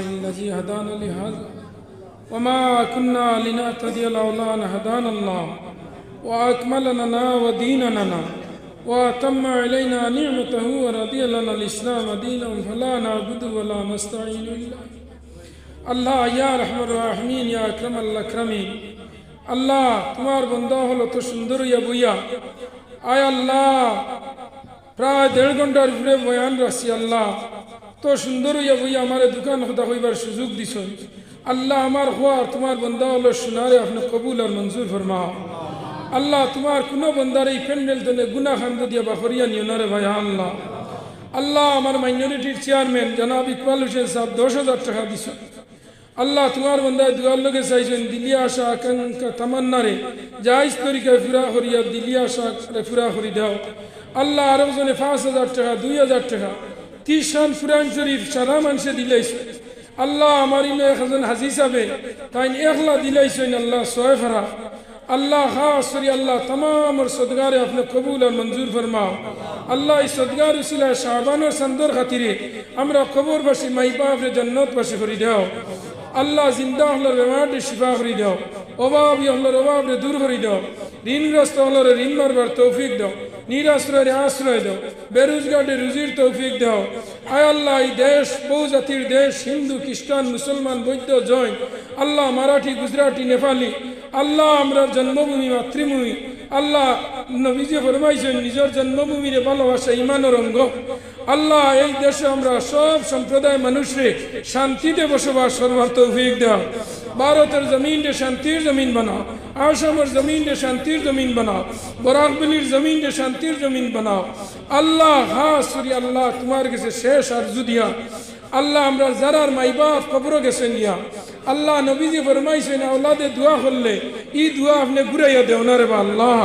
الذي هدانا لهذا وما كنا لنهتدي لولا أن هدانا الله وأكمل لنا وديننا وأتم علينا نعمته ورضي لنا الإسلام دينا فلا نعبد ولا نستعين إلا আল্লাহ ইয়া রহমান রাহমিন ইয়া আকরাম আল্লাহ ক্রামিন আল্লাহ তোমার বন্ধা হলো তো সুন্দর ইয়া বইয়া আয় আল্লাহ প্রায় দেড় ঘন্টার উপরে বয়ান রাখছি আল্লাহ তো সুন্দর ইয়া বইয়া আমার দোকান কথা হইবার সুযোগ দিছ আল্লাহ আমার হওয়ার তোমার বন্ধা হলো শোনারে আপনি কবুল আর মঞ্জুর ফরমাও। আল্লাহ তোমার কোনো বন্দার এই প্যান্ডেল তলে গুনা খান্দ দিয়া বাফরিয়া নিও না রে ভাই, আল্লাহ। আল্লাহ আমার মাইনরিটির চেয়ারম্যান জনাব ইকবাল হোসেন সাহেব দশ হাজার টাকা দিছ আল্লাহ তোমার বন্দায় দুয়ার লোকে চাইছেন দিলি আশা আকাঙ্ক্ষা তামান্নারে জাইজ তরিকায় ফুরা করিয়া দিলি আশা ফুরা করি দাও। আল্লাহ আরও জনে পাঁচ হাজার টাকা, দুই হাজার টাকা। তিরিশ রান ফুরান শরীফ সারা মানুষে দিলাইছে। আল্লাহ আমার ইনো একজন হাজি সাবে তাই একলা দিলাইছে আল্লাহ সোয়ে ফেরা। আল্লাহ খাস করি আল্লাহ তমাম ওর সদগারে আপনি কবুল আর মঞ্জুর ফরমাও। আল্লাহ এই সদগার উসিলা শাহবানোর সন্দর খাতিরে আমরা কবরবাসী মাইবাফরে জন্নতবাসী করি দেও। আল্লাহ জিন্দা হলার বেমারটি শিফা করি দেও। অভাব হলোর অভাবরে দূর করি দাও। ঋণগ্রস্ত হলোর ঋণ মারবার তৌফিক দাও। নিরাশ্রয়ের আশ্রয় দাও। বেরোজগারের রুজির তৌফিক দাও। আয় আল্লাহ, এই দেশ, বহু জাতির দেশ, হিন্দু, খ্রিস্টান, মুসলমান বৈদ্য জৈন, আল্লাহ, মারাঠি, গুজরাটি, নেপালি, আল্লাহ আমরা জন্মভূমি, মাতৃভূমি আল্লাহ নবীজি ফরমাইছেন, নিজের জন্মভূমিরে ভালোবাসা ইমানের অঙ্গ। আল্লাহ এই দেশে আমরা সব সম্প্রদায় মানুষরে শান্তিতে বসবাস করবার তৌফিক দাও। ভারতের জমিন রে শান্তির জমিন বানাও, আসামের জমিন রে শান্তির জমিন বানাও জমিন রে শান্তির জমিন বানাও। আল্লাহ হাস করি আল্লাহ, তোমার কাছে শেষ আর জুদিয়া আল্লাহ, আমরা যারার মাই বাপ কবর গেছেন ইয়া আল্লাহ নবীজি ফরমাইছেন, আওলাদে দোয়া করলে ই দোয়া আপনি ঘুরাইয়া দেও না রে আল্লাহ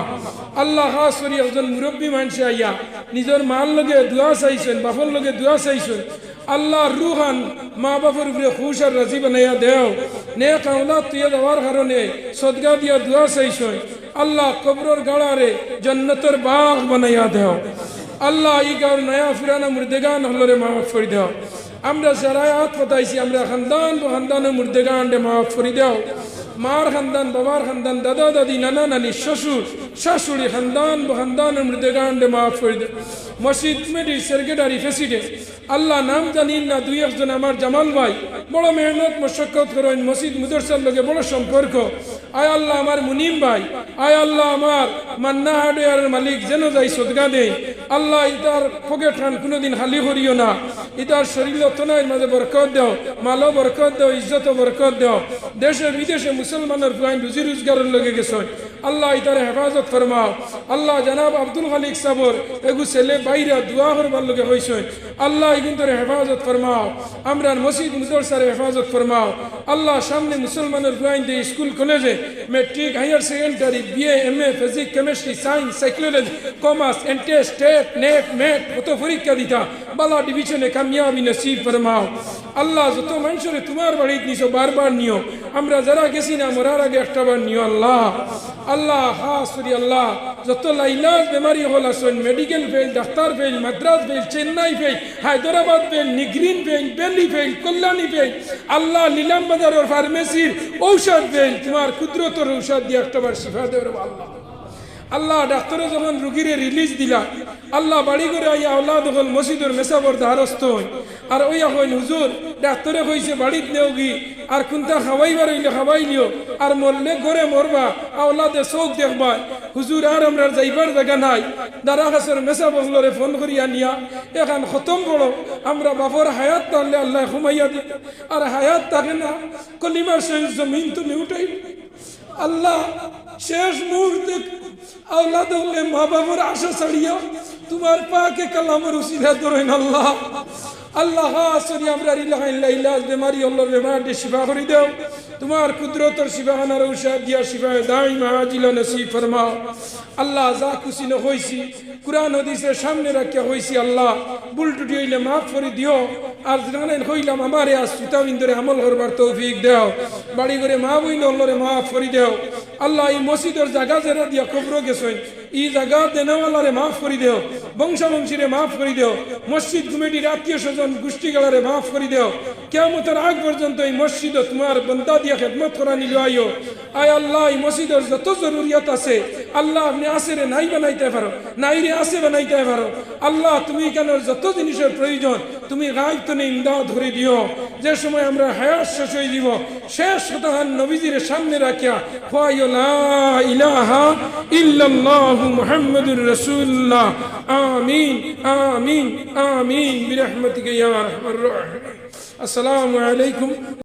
আল্লাহ খাস করি একজন মুরব্বী মানুষে আইয়া, নিজের মার লগে দোয়া চাইছেন, বাপর লগে দোয়া চাইছেন। আল্লাহ রুহান মা বাপর উপরে খুশ আর রাজি বানাইয়া দেও। নেক আওলাদ তুই দেওয়ার কারণে সদগা দিয়া দোয়া চাইছেন। আল্লাহ কবরর গাড়ারে জন্নতর বাগ বানাইয়া দেও। আল্লাহ ই গাঁর নয়া ফুরানা মুর্দেগান হলরে মাফ করে দেও। আমরা যারা হাত পাতাইছি আমরা খানদান খানদান মুর্দেগান ডে মাফ করে দেও। মার খানদান বাবার খানদান দাদা দাদি নানা নানি শ্বশুর শাশুড়ি খানদান বা খানদান মুর্দেগান ডে মাফ করে দেও মসজিদ কমিটির সেক্রেটারি প্রেসিডেন্ট আল্লাহ নাম জানিন না দুই একজন আমার জামাল ভাই। বড় মেহনত, মশক্কত করেন মসজিদ মুদরসার লগে বড় সম্পর্ক। আয় আল্লাহ আমার মুনিম ভাই, আয় আল্লাহ আমার মান্না হার্ডওয়ারের মালিক, যেন যাই সদগা দেয় আল্লাহ ইতার পকেট খান কোনোদিন হালি করিও না। ইতার শরীর তনয়ের মাঝে বরকত দেও মালো বরকত দেও ইজ্জত বরকত দেও। দেশে বিদেশে মুসলমানের ফুয়াইন রুজি রোজগারের লগে গেছেন আল্লাহ ইতার হেফাজত ফরমাও। আল্লাহ জানাব আব্দুল খালিক সাবর, এগু ছেলে বাইরা দোয়া করবার লগে হয়েছেন আল্লাহ ইগুন্তরে হেফাজত ফরমাও। আমরা মসজিদ মুদরসারে হেফাজত ফরমাও। আল্লাহ সামনে মুসলমানের ফুয়াইন দিয়ে স্কুল কলেজে matric, higher secondary, BA M A physics, chemistry, science, psychology, commerce, এনটেস, TET, NET MET কত পরীক্ষা দিতা। বালা ডিভিশনে কামিয়াবি নসিব ফরমাও। আল্লাহ যত মানুষের তোমার বাড়িতে নিছো বারবার নিও। আমরা যারা গেছি না, মরার আগে একটা বার নিও আল্লাহ। আল্লাহ হাসুরি আল্লাহ। যত লাইলাজ বেমারি হল আসেন, medical fail, doctor fail, Madras fail, Chennai fail, Hyderabad fail, নিগ্রিন fail বেলি ফেল, কল্যাণী ফেল, আল্লাহ নিলাম বাজারের ফার্মেসির ঔষধ ফেল, তোমার ক্ষুদ্রতর ঔষধ দিয়ে একটাবার শিফা দেবে আল্লাহ। আল্লাহ ডাক্তারে যখন রুগীরে রিলিজ দিলা, আল্লাহ বাড়ি করে আইয়া আল্লাহ দখল মসজিদের মেসাবর দ্বারস্থ হই। আর ওই এখন হুজুর, ডাক্তারে কইছে বাড়িত নেও গি আর কোনটা খাওয়াইবার হইলে খাওয়াই লিও। আর মরলে ঘরে মরবা, আওলাদে চোখ দেখবা। হুজুর, আর আমরা যাইবার জায়গা নাই। দাদা কাছের মেসা বহলরে ফোন করিয়া নিয়া, এখন খতম করো। আমরা বাপর হায়াত তাহলে আল্লাহ ঘুমাইয়া দিত আর হায়াত থাকে না, কলিমার শেষ জমিন তুমি উঠাই আল্লাহ শেষ মুহূর্তে আওলাদ হলে মা বাবার আশা ছাড়িয়া তোমার পাকে কালামের উসিলা ধরেন আল্লাহ। আল্লাহ আসরি আমরা ইলাহা ইল্লা ইলাজ বেমারি আল্লাহর বেমারটি শিফা করে দেও। তোমার কুদরতর শিফাহানার ঔষধ দিয়া শিফায় দাইমা আজিলা নসিব ফরমা আল্লাহ, যা খুশি না হইছি, কুরআন হাদিসের সামনে রাখিয়া হইছি আল্লাহ। ভুল টুটি হইলে মাফ করে দিও। আর জানেন হইলাম আমারে আজ সুতাবিন্দরে আমল করবার তৌফিক দাও। বাড়ি করে মা বইন আল্লাহরে মাফ করে দাও। আল্লাহ এই মসজিদের জায়গা জেরা দিয়া কবর গেছেন। ই জায়গা দেনওয়ালারে মাফ করে দেও, বংশাবংশীরে মাফ করে দেও, মসজিদ কমিটির আত্মীয় স্বজন গোষ্ঠীগালারে মাফ করে দেও। কেমতের আগ পর্যন্ত এই মসজিদ তোমার বন্দা দিয়া খেদমত করা নিল আইও। আয় আল্লাহ, এই মসজিদের যত জরুরিয়াত আছে, আল্লাহ আপনি আসেরে নাই বানাইতে পারো, নাই রে আসে বানাইতে পারো। আল্লাহ, তুমি কেন যত জিনিসের প্রয়োজন, তুমি গাইব তো ইমদাদ ধরে দিও। যে সময় আমরা হায়াত শেষ হয়ে দিব শেষ শতহান নবীজির সামনে রাখিয়া খোয়াইও লা ইলাহা إلا الله محمد رسول الله. آمين. آمين. آمين. برحمتك يا رحمة الراحمين. السلام عليكم.